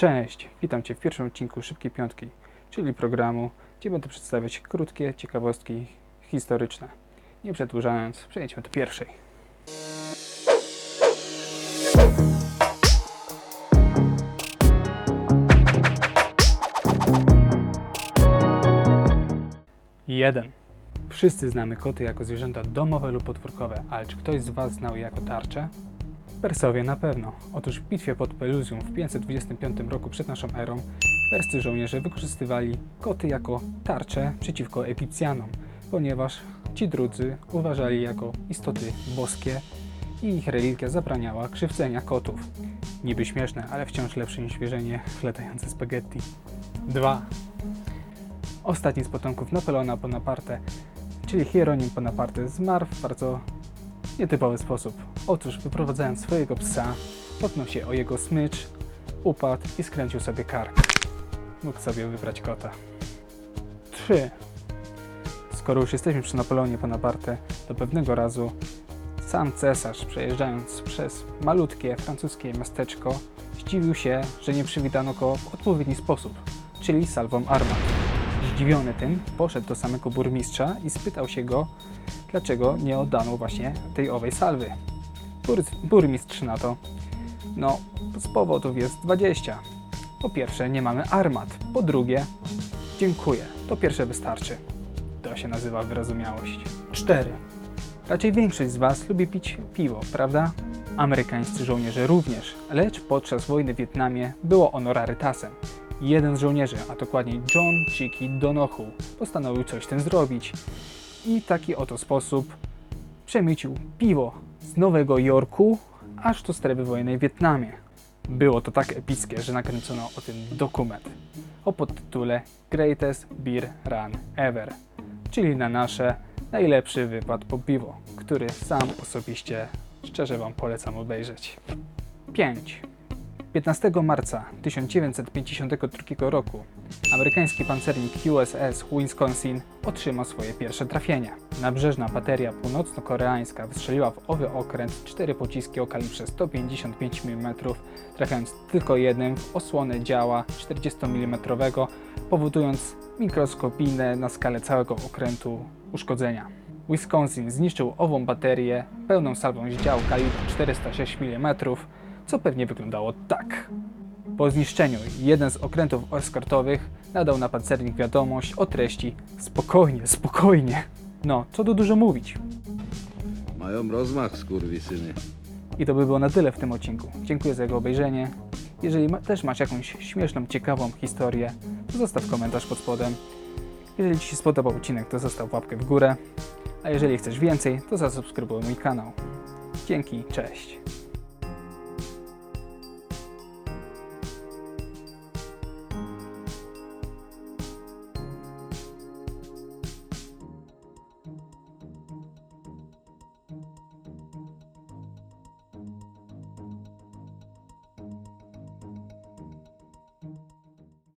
Cześć, witam Cię w pierwszym odcinku Szybkiej Piątki, czyli programu, gdzie będę przedstawiać krótkie ciekawostki historyczne. Nie przedłużając, przejdźmy do pierwszej. Jeden. Wszyscy znamy koty jako zwierzęta domowe lub podwórkowe, ale czy ktoś z Was znał je jako tarcze? Persowie na pewno. Otóż w bitwie pod Peluzium w 525 roku przed naszą erą perscy żołnierze wykorzystywali koty jako tarcze przeciwko Egipcjanom, ponieważ ci drudzy uważali jako istoty boskie i ich religia zabraniała krzywdzenia kotów. Niby śmieszne, ale wciąż lepsze niż wierzenie w latające spaghetti. 2. Ostatni z potomków Napoleona Bonaparte, czyli Hieronim Bonaparte, zmarł w bardzo nietypowy sposób. Otóż wyprowadzając swojego psa, potknął się o jego smycz, upadł i skręcił sobie kark. Mógł sobie wybrać kota. 3. Skoro już jesteśmy przy Napoleonie Bonaparte, to pewnego razu sam cesarz, przejeżdżając przez malutkie francuskie miasteczko, zdziwił się, że nie przywitano go w odpowiedni sposób, czyli salwą armat. Zdziwiony tym, poszedł do samego burmistrza i spytał się go, dlaczego nie oddano właśnie tej owej salwy. Bur burmistrz na to, no z powodów jest 20. Po pierwsze, nie mamy armat. Po drugie, dziękuję, to pierwsze wystarczy. To się nazywa wyrozumiałość. 4. Raczej większość z Was lubi pić piwo, prawda? Amerykańscy żołnierze również, lecz podczas wojny w Wietnamie było ono rarytasem. Jeden z żołnierzy, a dokładnie John Chiki Donohu, postanowił coś z tym zrobić. I w taki oto sposób przemycił piwo z Nowego Jorku aż do strefy wojennej w Wietnamie. Było to tak epickie, że nakręcono o tym dokument o podtytule Greatest Beer Run Ever, czyli na nasze najlepszy wypad po piwo, który sam osobiście szczerze Wam polecam obejrzeć. 5. 15 marca 1952 roku amerykański pancernik USS Wisconsin otrzymał swoje pierwsze trafienia. Nabrzeżna bateria północno-koreańska wystrzeliła w owy okręt cztery pociski o kalibrze 155 mm, trafiając tylko jednym w osłonę działa 40 mm, powodując mikroskopijne na skalę całego okrętu uszkodzenia. Wisconsin zniszczył ową baterię pełną salwą z działu kalibru 406 mm, co pewnie wyglądało tak. Po zniszczeniu jeden z okrętów eskortowych nadał na pancernik wiadomość o treści spokojnie, spokojnie. No, co tu dużo mówić. Mają rozmach, skurwysyny. I to by było na tyle w tym odcinku. Dziękuję za jego obejrzenie. Jeżeli ma, też masz jakąś śmieszną, ciekawą historię, to zostaw komentarz pod spodem. Jeżeli Ci się spodobał odcinek, to zostaw łapkę w górę. A jeżeli chcesz więcej, to zasubskrybuj mój kanał. Dzięki, cześć.